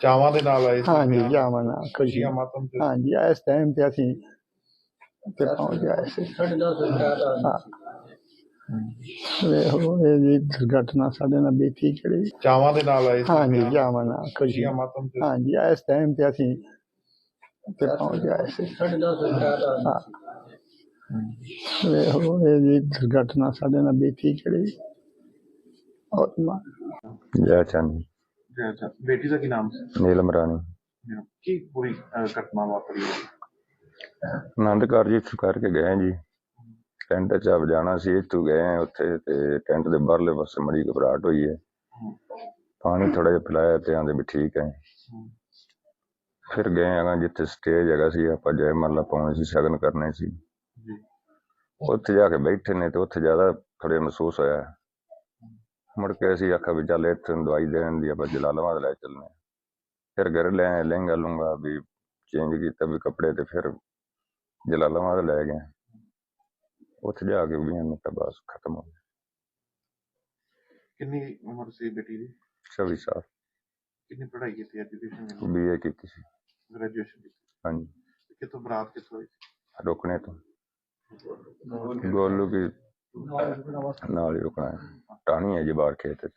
ਚਾਵਾਂ ਦੇ ਨਾਲ ਆਏ ਸੀ। ਹਾਂਜੀ ਵਿਆਹ। ਜਾਵਾਂ ਨਾ ਖੁਸ਼ੀ ਖੁਸ਼ੀਆਂ ਮਾਤਮ ਤੇ। ਹਾਂਜੀ ਇਸ ਟਾਈਮ ਤੇ ਅਸੀਂ ਤੇ ਪਹੁੰਚ ਗਏ। ਸੀ। ਹਾਂ। ਵੇਖੋ ਇਹ ਜੀ ਦੁਰਘਟਨਾ ਸਾਡੇ ਨਾਲ ਬੀਤੀ ਕਿਹੜੀ ਚਾਵਾਂ ਦੇ ਨਾਲ ਆਏ ਸੀ। ਹਾਂਜੀ ਵਿਆਹ। ਜਾਵਾਂ ਨਾ ਖੁਸ਼ੀ ਖੁਸ਼ੀਆਂ ਮਾਤਮ ਤੇ। ਹਾਂਜੀ ਇਸ ਟਾਈਮ ਤੇ ਅਸੀਂ ਤੇ ਪਹੁੰਚ ਗਏ ਸੀ। ਹਾਂ। ਵੇਖੋ ਇਹ ਜੀ ਦੁਰਘਟਨਾ ਸਾਡੇ ਨਾਲ ਬੀਤੀ ਕਿਹੜੀ ਜੈ ਚੰਦ। ਅੱਛਾ ਬੇਟੀ ਦਾ ਕੀ ਨਾਮ ਸੀ? ਨੀਲਮ ਰਾਣੀ। ਕੀ ਪੂਰੀ ਅਹ, ਘਟਨਾ ਵਾਪਰੀ? ਹੈ ਆਨੰਦ ਕਾਰਜ ਇੱਥੋਂ ਕਰਕੇ ਗਏ ਜੀ। ਟੈਂਟ ਚ ਆਪ ਜਾਣਾ ਸੀ ਇੱਥੋਂ ਗਏ ਹਾਂ ਉੱਥੇ ਤੇ ਟੈਂਟ ਦੇ ਬਾਹਰਲੇ ਪਾਸੇ ਮੜੀ ਘਬਰਾਹਟ ਹੋਈ ਹੈ। ਪਾਣੀ ਥੋੜਾ ਜਿਹਾ ਪਿਲਾਇਆ ਤੇ ਆਂਦੇ ਵੀ ਠੀਕ ਹੈ। ਫਿਰ ਗਏ ਹੈਗਾ ਜਿੱਥੇ ਸਟੇਜ ਹੈਗਾ ਸੀ ਆਪਾਂ ਜੈ ਮੱਲਾ ਪਾਉਣੇ ਸੀ ਸ਼ਗਨ ਕਰਨੇ ਸੀ। ਜੀ। ਉੱਥੇ ਜਾ ਕੇ ਬੈਠੇ ਨੇ ਤੇ ਉੱਥੇ ਜ਼ਿਆਦਾ ਥੋੜੇ ਮਹਿਸੂਸ ਹੋਇਆ। ਮੁੜ ਕੇ ਅਸੀਂ ਆਖਿਆ ਵੀ ਚੱਲ ਇੱਥੇ ਨੂੰ ਦਵਾਈ ਦੇਣ ਦੀ ਆਪਾਂ ਜਲਾਲਾਬਾਦ ਲੈ ਚੱਲਨੇ। ਫਿਰ ਘਰ ਲੈ ਆਏ, ਲਹਿੰਗਾ ਲੂੰਗਾ ਵੀ ਚੇਂਜ ਕੀਤਾ ਵੀ ਕੱਪੜੇ ਤੇ ਫਿਰ ਜਲਾਲਾਬਾਦ ਲੈ ਗਏ। ਉੱਥੇ ਜਾ ਕੇ ਵੀ ਤਾਂ ਬਸ ਖਤਮ ਹੋ ਗਿਆ। ਕਿੰਨੀ ਉਮਰ ਸੀ ਬੇਟੀ ਦੀ? 26 ਸਾਲ। ਕਿੰਨੀ ਪੜ੍ਹਾਈ ਕੀਤੀ ਐਜੂਕੇਸ਼ਨ ਬੀਏ ਕੀਤੀ ਸੀ। ਗ੍ਰੈਜੂਏਸ਼ਨ ਕੀਤੀ। ਹਾਂਜੀ। ਕਿਤੋਂ ਬਰਾਤ ਕਿੱਥੋਂ ਹੋਈ ਰੁਕਣੇ ਤੋਂ। ਗੋਲੂ ਕੀ ਨਾਲ ਹੀ ਰੁਕਣਾ ਹੈ। ਟਾਣੀ ਹੈ ਜੀ ਬਾਹਰ ਖੇਤ ਚ।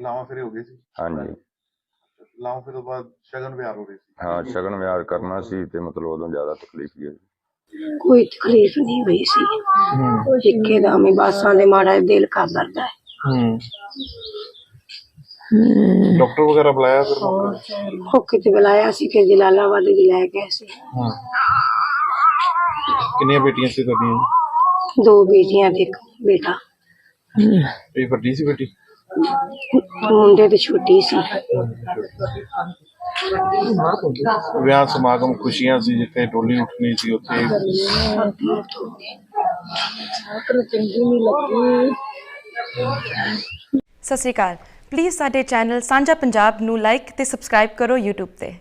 ਲਾਵਾਂ ਫਿਰ ਹੋ ਗਏ ਸੀ। ਹਾਂਜੀ। ਲਾਵਾਂ ਫਿਰ ਤੋਂ ਬਾਅਦ ਸ਼ਗਨ ਵਿਆਹ ਹੋ ਗਏ ਸੀ। ਹਾਂ ਸ਼ਗਨ ਵਿਆਹ ਕਰਨਾ ਸੀ ਤੇ ਮਤਲਬ ਉਦੋਂ ਜ਼ਿਆਦਾ ਤਕਲੀਫ ਹੀ ਹੋਈ। ਕੋਈ ਤਕਲੀਫ ਨਹੀਂ ਹੋਈ ਸੀ। ਇੱਕੇ ਦਾ ਮੈਂ ਬਾਸਾਂ ਦੇ ਮਾੜਾ ਦਿਲ ਕਰ ਦਰਦਾ ਹੈ। ਹੂੰ। ਡਾਕਟਰ ਵਗੈਰਾ ਬੁਲਾਇਆ ਫਿਰ? ਉਹ ਕਿਤੇ ਬੁਲਾਇਆ ਸੀ ਕਿ ਜਲਾਲਾਬਾਦ ਚ ਲੈ ਗਏ ਸੀ। ਹਾਂ। ਕਿੰਨੀਆਂ ਬੇਟੀਆਂ ਸੀ ਤੁਹਾਡੀਆਂ? ਦੋ ਬੇਟੀਆਂ ਤੇ ਇੱਕ ਬੇਟਾ। ਇਹ ਵੱਡੀ ਸੀ ਬੇਟੀ ਮੁੰਡੇ ਤੇ ਛੋਟੀ ਸੀ। ਵਿਆਹ ਸਮਾਗਮ ਖੁਸ਼ੀਆਂ ਸੀ ਜਿੱਥੇ ਡੋਲੀ ਉੱਠਣੀ ਸੀ ਉੱਥੇ ਸਤਿ ਸ਼੍ਰੀ ਅਕਾਲ। ਪਲੀਜ਼ ਸਾਡੇ ਚੈਨਲ ਸਾਂਝਾ ਪੰਜਾਬ ਨੂੰ ਲਾਈਕ ਤੇ ਸਬਸਕ੍ਰਾਈਬ ਕਰੋ YouTube ਤੇ।